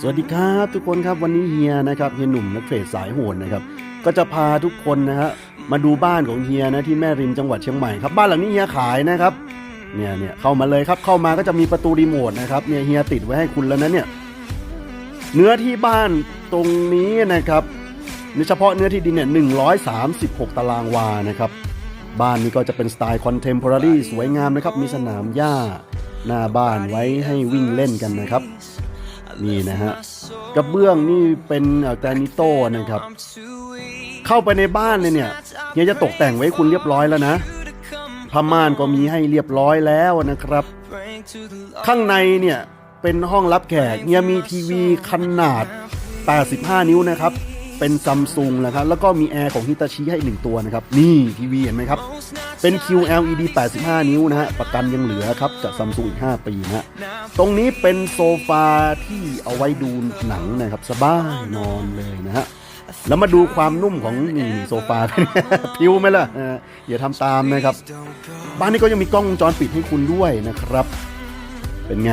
สวัสดีครับทุกคนครับวันนี้เฮียนะครับเฮียหนุ่มนักเทรดสายโหดนะครับก็จะพาทุกคนนะฮะมาดูบ้านของเฮียนะที่แม่ริมจังหวัดเชียงใหม่ครับบ้านหลังนี้เฮียขายนะครับเนี่ยเนี่ยเข้ามาเลยครับเข้ามาก็จะมีประตูรีโมทนะครับเนี่ยเฮียติดไว้ให้คุณแล้วนะเนี่ยเนื้อที่บ้านตรงนี้นะครับเฉพาะเนื้อที่ดินเนี่ย136 ตารางวานะครับบ้านนี้ก็จะเป็นสไตล์คอนเทมพอรารีสวยงามนะครับมีสนามหญ้าหน้าบ้านไว้ให้วิ่งเล่นกันนะครับ นี่นะฮะกระเบื้องนี่เป็นแกรนิโต้นะครับ เข้าไปในบ้านเลยเนี่ยเนี่ยจะตกแต่งไว้คุณเรียบร้อยแล้วนะผ้าม่านก็มีให้เรียบร้อยแล้วนะครับ ข้างในเนี่ยเป็นห้องรับแขกเนี่ยมีทีวีขนาด 85 นิ้วนะครับ เป็นซัมซุงนะครับแล้วก็มีแอร์ของฮิตาชิให้หนึ่งตัวนะครับ นี่ทีวีเห็นไหมครับ เป็น QLED 85 นิ้วนะฮะ ประกันยังเหลือครับจากซัมซุงอีก 5 ปีนะฮะ ตรงนี้เป็นโซฟาที่เอาไว้ดูหนังนะครับ สบายนอนเลยนะฮะแล้วมาดูความนุ่มของนี่โซฟาพิวไหมล่ะอออย่าทำตามนะครับ บ้านนี้ก็ยังมีกล้องวงจรปิดให้คุณด้วยนะครับ เป็นไง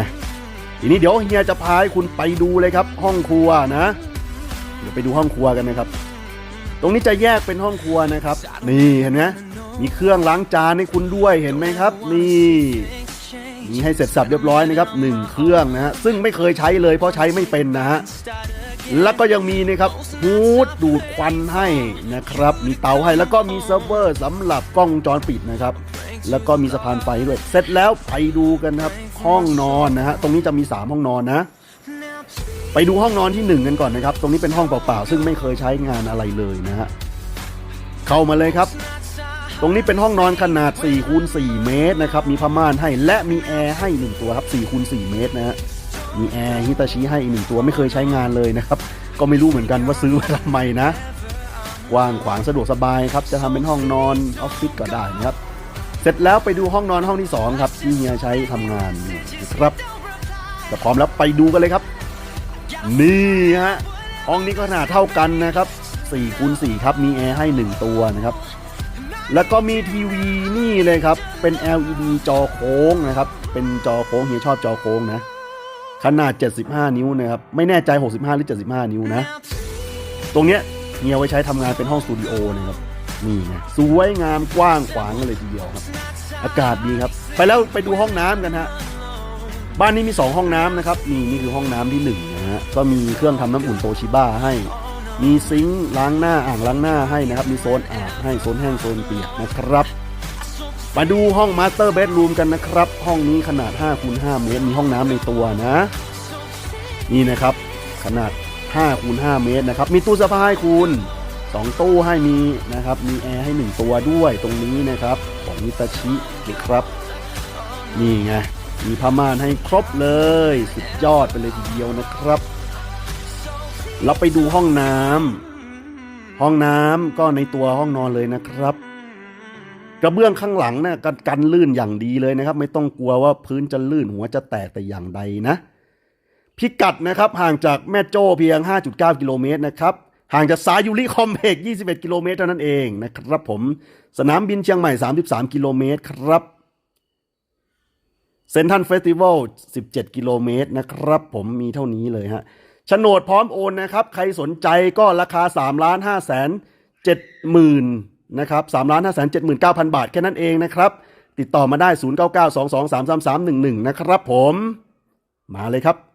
ทีนี้เดี๋ยวเฮียจะพาให้คุณไปดูเลยครับ ห้องครัวนะ เดี๋ยวไปดูห้องครัวกันนะครับ ตรงนี้จะแยกเป็นห้องครัวนะครับ นี่เห็นไหมมีเครื่องล้างจานให้คุณด้วยเห็นไหมครับ นี่มีให้เสร็จสับเรียบร้อยนะครับหนึ่งเครื่องนะฮะซึ่งไม่เคยใช้เลยเพราะใช้ไม่เป็นนะฮะแล้วก็ยังมีนะครับฮูดดูดควันให้นะครับ มีเตาให้แล้วก็มีเซิร์ฟเวอร์สำหรับกล้องจรปิดนะครับ แล้วก็มีสะพานไฟด้วย เสร็จแล้วไปดูกันนะครับ ห้องนอนนะฮะตรงนี้จะมี 3 ห้องนอนนะ ไปดูห้องนอนที่ 1 กันก่อนนะครับ ตรงนี้เป็นห้องเปล่าๆ ซึ่งไม่เคยใช้งานอะไรเลยนะฮะ เข้ามาเลยครับ ตรงนี้เป็นห้องนอนขนาด4คูณ4เมตรนะครับ มีผ้าม่านให้และมีแอร์ให้ 1 ตัวครับ4คูณ4เมตรนะฮะ มีแอร์ฮิตาชิให้อีกหนึ่งตัวไม่เคยใช้งานเลยนะครับ ก็ไม่รู้เหมือนกันว่าซื้อมาทำไมนะ กว้างขวางสะดวกสบายครับ จะทำเป็นห้องนอนออฟฟิศก็ได้นะครับ เสร็จแล้วไปดูห้องนอนห้องที่สองครับที่เฮียใช้ทำงานนะครับแต่พร้อมแล้วไปดูกันเลยครับ นี่ฮะห้องนี้ก็ขนาดเท่ากันนะครับ4คูณ4ครับ มีแอร์ให้ 1 ตัวนะครับ แล้วก็มีทีวีนี่เลยครับ เป็น LED จอโค้งนะครับ เป็นจอโค้งเฮียชอบจอโค้งนะ ขนาด 75 นิ้วนะครับ ไม่แน่ใจ 65 หรือ 75 นิ้วนะ ตรงเนี้ยเฮียไว้ใช้ทำงานเป็นห้องสตูดิโอนะครับ นี่ไงสวยงามกว้างขวางเลยทีเดียวครับ อากาศดีครับ ไปแล้วไปดูห้องน้ำกันฮะ บ้านนี้มี 2 ห้องน้ำนะครับ นี่นี่คือห้องน้ำที่1นะ ฮะก็มีเครื่องทำน้ำอุ่นโตชิบ้าให้ มีซิงค์ล้างหน้าอ่างล้างหน้าให้นะครับ มีโซนอาบให้โซนแห้งโซนเปียกนะครับ มาดูห้องมาสเตอร์เบดรูมกันนะครับ ห้องนี้ขนาด5คูณ5เมตร มีห้องน้ำในตัวนะ นี่นะครับ ขนาด5คูณ5เมตรนะครับ มีตู้เสื้อผ้าให้คุณ2ตู้ให้มีนะครับ มีแอร์ให้ 1 ตัวด้วยตรงนี้นะครับ ของมิตาชินะครับ นี่ไง มีผ้าม่านให้ครบเลย สุดยอดไปเลยทีเดียวนะครับ เราไปดูห้องน้ำห้องน้ำก็ในตัวห้องนอนเลยนะครับ กระเบื้องข้างหลังนะ่ะกันกันลื่นอย่างดีเลยนะครับ ไม่ต้องกลัวว่าพื้นจะลื่นหัวจะแตกแต่อย่างใดนะพิกัดนะครับห่างจากแม่โจ้เพียง 5.9 กิโลเมตรนะครับห่างจากสายยูริคอมเพก21 กิโลเมตรเท่านั้นเองนะครับผม สนามบินเชียงใหม่ 33 กิโลเมตรครับ เซนทันเฟสติวัล 17 กิโลเมตรนะครับผมมีเท่านี้เลยฮะโฉนดพร้อมโอนนะครับ ใครสนใจก็ราคา3ล้าน5แสน7หมื่นนะครับ3ล้าน5แสน7หมื่น9พันบาท แค่นั้นเองนะครับ ติดต่อมาได้ 0 9 9 2 2 3 3 3 1 1 นะครับผม มาเลยครับ